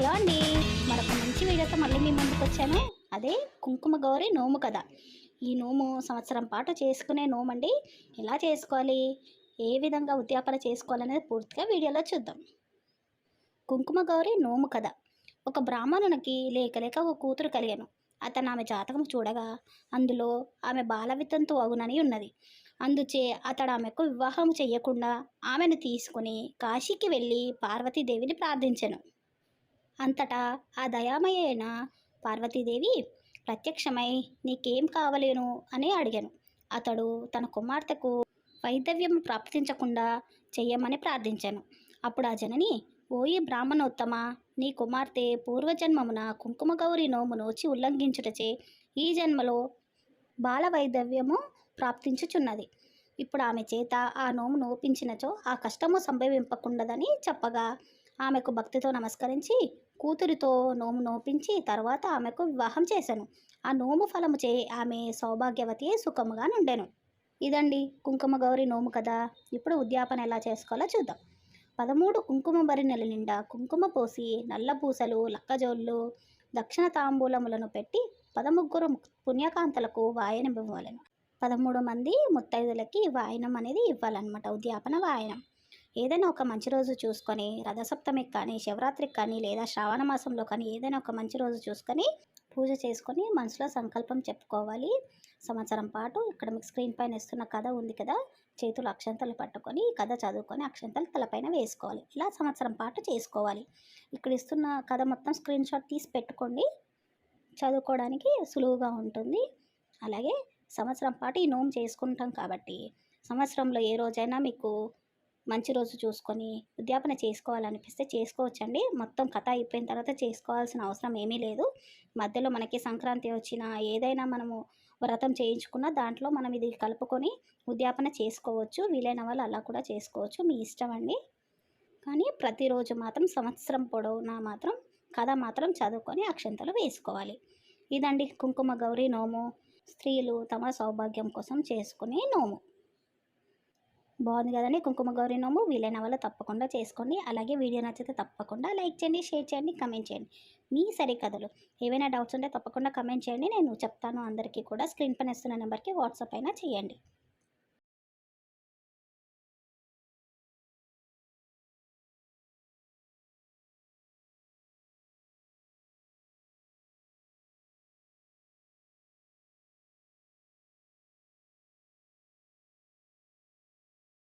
Hello అండి. మరొక మంచి వీడియోతో మళ్ళీ మీ ముందుకు వచ్చాను. అదే కుంకుమ గౌరి నోము కదా ఈ నోము సంవత్సరం పాటు చేసుకునే నోము అండి ఎలా చేసుకోవాలి? ఏ విధంగా ఉద్యాపన చేసుకోవాలనేది పూర్తిగా వీడియోలో చూద్దాం. కుంకుమ గౌరి నోము కథ. ఒక బ్రాహ్మణునికి లేక లేక ఒక కూతురు కలిగాను. అతను ఆమె జాతకం చూడగా అందులో ఆమె బాలవితంతు అగునని ఉన్నది. అందుచే అతడు ఆమెకు వివాహం చేయకుండా ఆమెను తీసుకుని కాశీకి వెళ్ళి పార్వతీదేవిని ప్రార్థించెను. అంతటా ఆ దయామయైన? పార్వతీదేవి ప్రత్యక్షమై నీకేం కావలేను అని అడిగాను. అతడు తన కుమార్తెకు వైదవ్యం ప్రాప్తించకుండా చెయ్యమని ప్రార్థించాను. అప్పుడు ఆ జనని ఓయి బ్రాహ్మణోత్తమ నీ కుమార్తె పూర్వజన్మమున కుంకుమ గౌరి నోము నోచి ఉల్లంఘించుటచే ఈ జన్మలో బాల వైదవ్యము ప్రాప్తించుచున్నది. ఇప్పుడు ఆమె చేత ఆ నోము నోపించినచో ఆ కష్టము సంభవింపకుండదని చెప్పగా ఆమెకు భక్తితో నమస్కరించి కూతురితో నోము నోపించి తర్వాత ఆమెకు వివాహం చేశాను ఆ నోము ఫలము చే ఆమె సౌభాగ్యవతి సుఖముగా నుండెను. ఇదండి కుంకుమ గౌరి నోము కదా ఇప్పుడు ఉద్యాపన ఎలా చేసుకోవాలో చూద్దాం. పదమూడు కుంకుమ బరి నెల నిండా కుంకుమ పోసి నల్ల పూసలు లక్కజోళ్ళు దక్షిణ తాంబూలములను పెట్టి పదముగ్గురు పుణ్యకాంతలకు వాయనం ఇవ్వాలను. పదమూడు మంది ముత్తైదులకి వాయనం అనేది ఇవ్వాలన్నమాట. ఉద్యాపన వాయనం. ఏదైనా ఒక మంచి రోజు చూసుకొని రథసప్తమికి కానీ శివరాత్రికి కానీ లేదా శ్రావణ మాసంలో కానీ ఏదైనా ఒక మంచి రోజు చూసుకొని పూజ చేసుకొని మనసులో సంకల్పం చెప్పుకోవాలి. సంవత్సరం పాటు ఇక్కడ మీకు స్క్రీన్ పైన ఇస్తున్న కథ ఉంది కదా చేతులు అక్షంతలు పట్టుకొని ఈ కథ చదువుకొని అక్షంతలు తలపైన వేసుకోవాలి. ఇలా సంవత్సరం పాటు చేసుకోవాలి. ఇక్కడ ఇస్తున్న కథ మొత్తం స్క్రీన్ షాట్ తీసి పెట్టుకోండి. చదువుకోవడానికి సులువుగా ఉంటుంది. అలాగే సంవత్సరం పాటు ఈ నోము చేసుకుంటాం కాబట్టి సంవత్సరంలో ఏ రోజైనా మీకు మంచి రోజు చూసుకొని ఉద్యాపన చేసుకోవాలనిపిస్తే చేసుకోవచ్చండి. మొత్తం కథ అయిపోయిన తర్వాత చేసుకోవాల్సిన అవసరం ఏమీ లేదు. మధ్యలో మనకి సంక్రాంతి వచ్చినా ఏదైనా మనము వ్రతం చేయించుకున్న దాంట్లో మనం ఇది కలుపుకొని ఉద్యాపన చేసుకోవచ్చు. వీలైన వాళ్ళు అలా కూడా చేసుకోవచ్చు. మీ ఇష్టం అండి. కానీ ప్రతిరోజు మాత్రం సంవత్సరం పొడవునా మాత్రం కథ మాత్రం చదువుకొని అక్షంతలు వేసుకోవాలి. ఇదండి కుంకుమ గౌరీ నోము. స్త్రీలు తమ సౌభాగ్యం కోసం చేసుకునే నోము. బాగుంది కదండి. కుంకుమ గౌరీ నోము వీలైన వాళ్ళు తప్పకుండా చేసుకోండి. అలాగే వీడియో నచ్చితే తప్పకుండా లైక్ చేయండి షేర్ చేయండి కమెంట్ చేయండి. మీ సరికథలు. ఏవైనా డౌట్స్ ఉంటే తప్పకుండా కమెంట్ చేయండి. నేను చెప్తాను అందరికీ కూడా. స్క్రీన్ పైన ఇస్తున్న నెంబర్కి వాట్సాప్ అయినా చేయండి.